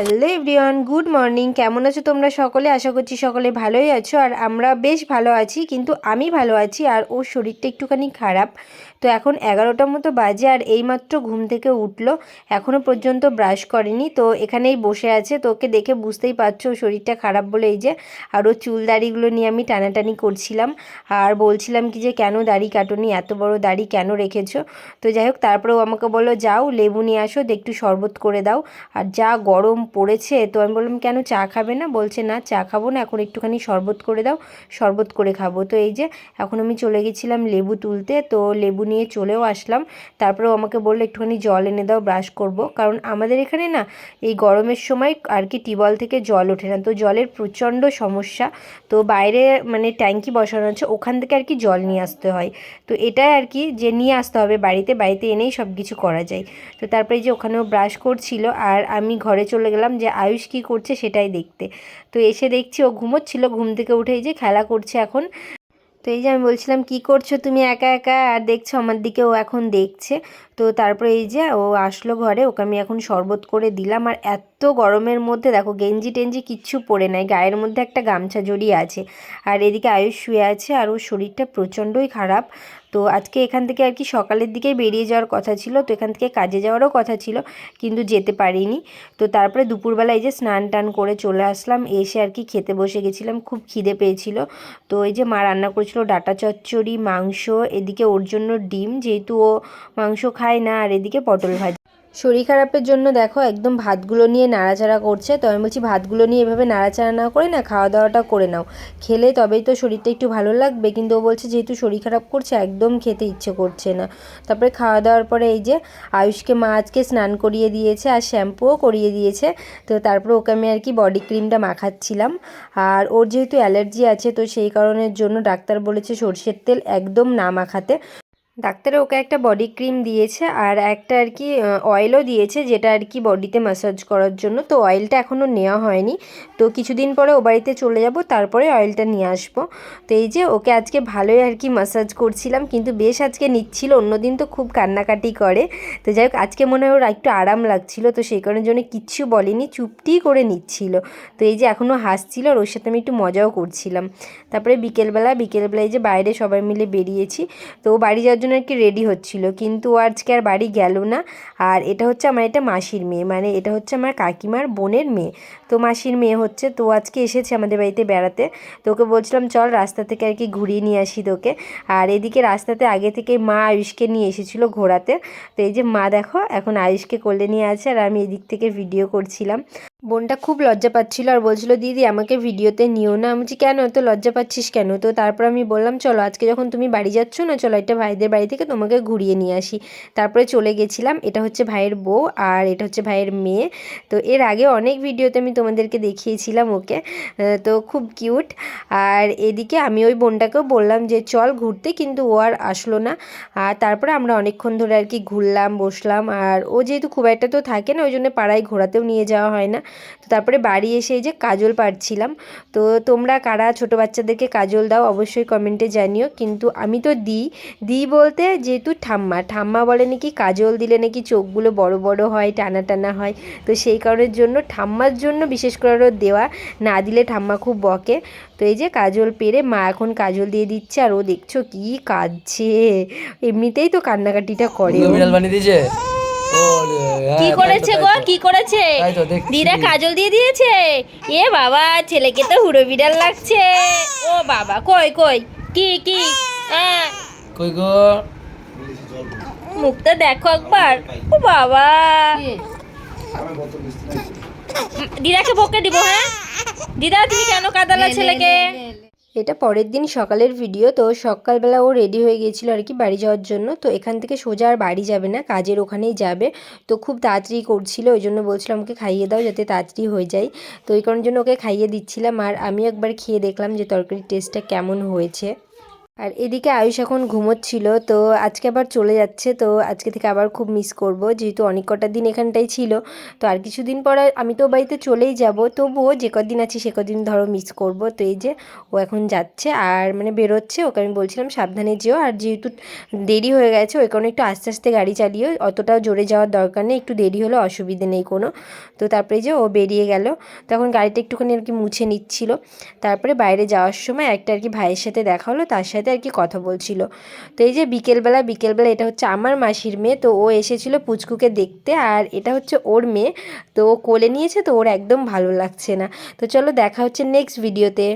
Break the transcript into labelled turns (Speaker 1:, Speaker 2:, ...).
Speaker 1: Everyone, good morning. কেমন আছো তোমরা সকলে? আশা করছি সকলে ভালোই আছো। আর আমরা বেশ ভালো আছি, কিন্তু আমি ভালো আছি আর ওর শরীরটা একটুখানি খারাপ। তো এখন এগারোটার মতো বাজে আর এইমাত্র ঘুম থেকে উঠল। এখনও পর্যন্ত ব্রাশ করেনি। তো এখানেই বসে আছে। তো ওকে দেখে বুঝতেই পারছ শরীরটা খারাপ বলে এই যে আর ওর চুল দাড়িগুলো নিয়ে আমি টানাটানি করছিলাম। আর বলছিলাম কি যে, কেন দাড়ি কাটোনি? এত বড় দাড়ি কেন রেখেছো? তো যাই হোক, তারপরেও আমাকে বলো যাও, লেবু নিয়ে আসো একটু শরবত করে দাও। আর যা গরম পড়েছে, তো আমি বললাম, কেন চা খাবে না? বলছে, না, চা খাব না, এখন একটুখানি শরবত করে দাও, শরবত করে খাব। তো এই যে, এখন আমি চলে গেছিলাম লেবু তুলতে। তো লেবু নিয়ে চলেও আসলাম। তারপরেও আমাকে বলল, একটুখানি জল এনে দাও ব্রাশ করব। কারণ আমাদের এখানে না, এই গরমের সময় আর কি টিউবওয়েল থেকে জল ওঠে না। তো জলের প্রচণ্ড সমস্যা। তো বাইরে মানে ট্যাঙ্কি বসানো আছে ওখান থেকে আর কি জল নিয়ে আসতে হয়। তো এটাই আর কি যে নিয়ে আসতে হবে, বাড়িতে বাড়িতে এনেই সব কিছু করা যায়। তো তারপরে যে ওখানেও ব্রাশ করছিল, আর আমি ঘরে চলে গেলাম যে আয়ুষ কী করছে সেটাই দেখতে। তো এসে দেখছি ও ঘুমোচ্ছিল, ঘুম থেকে উঠেই যে খেলা করছে এখন। তো এই যে আমি বলছিলাম, কি করছ? তুমি একা একা? আর দেখছ আমার দিকেও এখন দেখছে। তো তারপরে এই যে ও আসলো ঘরে, ওকে আমি এখন শরবত করে দিলাম। আর এত গরমের মধ্যে দেখো, গেঞ্জি টেঞ্জি কিচ্ছু পরে নাই, গায়ের মধ্যে একটা গামছা জড়িয়ে আছে। আর এদিকে আয়ুষ শুয়ে আছে, আর ওর শরীরটা প্রচণ্ডই খারাপ। তো আজকে এখান থেকে আর কি সকালের দিকেই বেরিয়ে যাওয়ার কথা ছিল, তো এখান থেকে কাজে যাওয়ারও কথা ছিল, কিন্তু যেতে পারিনি। তো তারপরে দুপুরবেলা এই যে স্নান টান করে চলে আসলাম, এসে আর কি খেতে বসে গেছিলাম, খুব খিদে পেয়েছিল। তো এই যে মা রান্না করেছিল ডাটা চচ্চড়ি, মাংস, এদিকে ওর জন্য ডিম, যেহেতু ও মাংস খায় না, আর এদিকে পটল ভাজি। শরীর খারাপের জন্য দেখো, একদম ভাতগুলো নিয়ে নাড়াচাড়া করছে। তো আমি বলছি, ভাতগুলো নিয়ে এভাবে নাড়াচাড়া না করে না খাওয়া দাওয়াটা করে নাও। খেলে তবেই তো শরীরটা একটু ভালো লাগবে। কিন্তু ও বলছে, যেহেতু শরীর খারাপ করছে, একদম খেতে ইচ্ছে করছে না। তারপরে খাওয়া দাওয়ার পরে এই যে, আয়ুষকে মা আজকে স্নান করিয়ে দিয়েছে, আর শ্যাম্পুও করিয়ে দিয়েছে। তো তারপরে ওকে আমি আর কি বডি ক্রিমটা মাখাচ্ছিলাম। আর ওর যেহেতু অ্যালার্জি আছে, তো সেই কারণের জন্য ডাক্তার বলেছে, সর্ষের তেল একদম না মাখাতে। ডাক্তারে ওকে একটা বডি ক্রিম দিয়েছে আর একটা আর কি অয়েলও দিয়েছে যেটা আর কি বডিতে ম্যাসাজ করার জন্য। তো অয়েলটা এখনও নেওয়া হয়নি। তো কিছুদিন পরে ও বাড়িতে চলে যাব, তারপরে অয়েলটা নিয়ে আসব। তো এই যে ওকে আজকে ভালোই আর কি ম্যাসাজ করছিলাম, কিন্তু বেশ আজকে নিচ্ছিল, অন্যদিন তো খুব কান্নাকাটি করে। তো যাই হোক, আজকে মনে হয় ওর একটু আরাম লাগছিল, তো সেই কারণের জন্য কিচ্ছু বলেনি, চুপটি করে নিচ্ছিল। তো এই যে এখনও হাসছিল আর ওর সাথে আমি একটু মজাও করছিলাম। তারপরে বিকেলবেলা, বিকেলবেলায় যে বাইরে সবাই মিলে বেরিয়েছি, তো ও বাড়ি যাওয়ার জন্য আর কি রেডি হচ্ছিল? কিন্তু ও আজকে আর বাড়ি গেল না। আর এটা হচ্ছে আমার এটা মাসির মেয়ে মানে এটা হচ্ছে আমার কাকিমার বোনের মেয়ে। তো মাসির মেয়ে হচ্ছে, তো আজকে এসেছে আমাদের বাড়িতে বেড়াতে। তো ওকে বলছিলাম, চল রাস্তা থেকে আর কি ঘুরিয়ে নিয়ে আসি তোকে। আর এদিকে রাস্তাতে আগে থেকে মা আয়ুষকে নিয়ে এসেছিল ঘোরাতে। তো এই যে মা দেখো, এখন আয়ুষকে কোলে নিয়ে আছে আর আমি এদিক থেকে ভিডিও করছিলাম। বোনটা খুব লজ্জা পাচ্ছিল আর বলছিল, দিদি, আমাকে ভিডিওতে নিও না। আমি বলছি, কেন? এত লজ্জা পাচ্ছিস কেন? তো তারপর আমি বললাম, চলো, আজকে যখন তুমি বাড়ি যাচ্ছ না, চলো একটা ভাইদের বাড়ি থেকে তোমাকে ঘুরিয়ে নিয়ে আসি। তারপরে চলে গেছিলাম, এটা হচ্ছে ভাইয়ের বউ আর এটা হচ্ছে ভাইয়ের মেয়ে। তো এর আগে অনেক ভিডিওতে আমি তোমাদেরকে দেখিয়েছিলাম ওকে তো খুব কিউট। আর এদিকে আমি ওই বোনটাকেও বললাম যে, চল ঘুরতে। কিন্তু ও আর আসলো না। আর তারপরে আমরা অনেকক্ষণ ধরে আর কি ঘুরলাম, বসলাম। আর ও যেহেতু খুব একটা তো থাকে না, ওই জন্য পাড়ায় ঘোরাতেও নিয়ে যাওয়া হয় না। তো তারপরে বাড়ি এসে এই যে কাজল পাড়ছিলাম তো তোমরা কারা ছোট বাচ্চাদেরকে কাজল দাও অবশ্যই কমেন্টে জানিও। কিন্তু আমি তো দিই দিই বলতে যেহেতু ঠাম্মা ঠাম্মা বলে নাকি কাজল দিলে নাকি চোখগুলো বড় বড় হয়, টানা টানা হয়। তো সেই কারণের জন্য ঠাম্মার জন্য বিশেষ করে দেওয়া, না দিলে ঠাম্মা খুব বকে। তো এই যে কাজল পেরে মা এখন কাজল দিয়ে দিচ্ছে আর ও দেখছ কি কাঁদছে। এমনিতেই তো কান্নাকাটিটা করে
Speaker 2: বানিয়ে দিয়েছে?
Speaker 3: কি করেছে গো? কি করেছে? দিদা কাজল দিয়ে দিয়েছে। এ বাবা ছেলেকে তো হুড়ো বিড়াল লাগছে। ও বাবা কই কই? কি কি? হ্যাঁ
Speaker 2: কই গো?
Speaker 3: মুখটা দেখো একবার। ও বাবা। দিদাকে বকে দিব হ্যাঁ? দিদা তুমি কেন কাদালা ছেলেকে?
Speaker 1: এটা পরের দিন সকালের ভিডিও তো সকালবেলা ও রেডি হয়ে গিয়েছিল আর কি বাড়ি যাওয়ার জন্য। তো এখান থেকে সোজা আর বাড়ি যাবে না, কাজের ওখানেই যাবে। তো খুব তাড়াতাড়ি করছিল, ওই জন্য বলছিলাম ওকে খাইয়ে দাও যাতে তাড়াতাড়ি হয়ে যায়। তো এই কারণের জন্য ওকে খাইয়ে দিচ্ছিলাম আর আমি একবার খেয়ে দেখলাম যে তরকারির টেস্টটা কেমন হয়েছে। আর এদিকে আয়ুষ এখন ঘুমোচ্ছিল, তো আজকে আবার চলে যাচ্ছে, তো আজকে থেকে আবার খুব মিস করব। যেহেতু অনেক কটা দিন এখানটাই ছিল, তো আর কিছুদিন পর আমি তো বাড়িতে চলেই যাব, তবুও যে কদিন আছি সে কদিন ধরো মিস করব। তো এই যে ও এখন যাচ্ছে আর মানে বেরোচ্ছে, ওকে আমি বলছিলাম সাবধানে যেও। আর যেহেতু দেরি হয়ে গেছে, ওই কারণে একটু আস্তে আস্তে গাড়ি চালিও, অতটাও জোরে যাওয়ার দরকার নেই, একটু দেরি হলে অসুবিধে নেই কোনো। তো তারপরে যে ও বেরিয়ে গেল তখন গাড়িটা একটুখানি আর কি মুছে নিচ্ছিল। তারপরে বাইরে যাওয়ার সময় একটা আর কি ভাইয়ের সাথে দেখা হলো, তার সাথে আর কি কথা বলছিল। তো এই যে বিকেলবেলা বিকেলবেলা এটা হচ্ছে আমার মাসির মেয়ে, তো ও এসেছিল পুচকুকে দেখতে আর এটা হচ্ছে ওর মেয়ে। তো ও কোলে নিয়েছে, তো ওর একদম ভালো লাগছে না। তো চলো দেখা হচ্ছে নেক্সট ভিডিওতে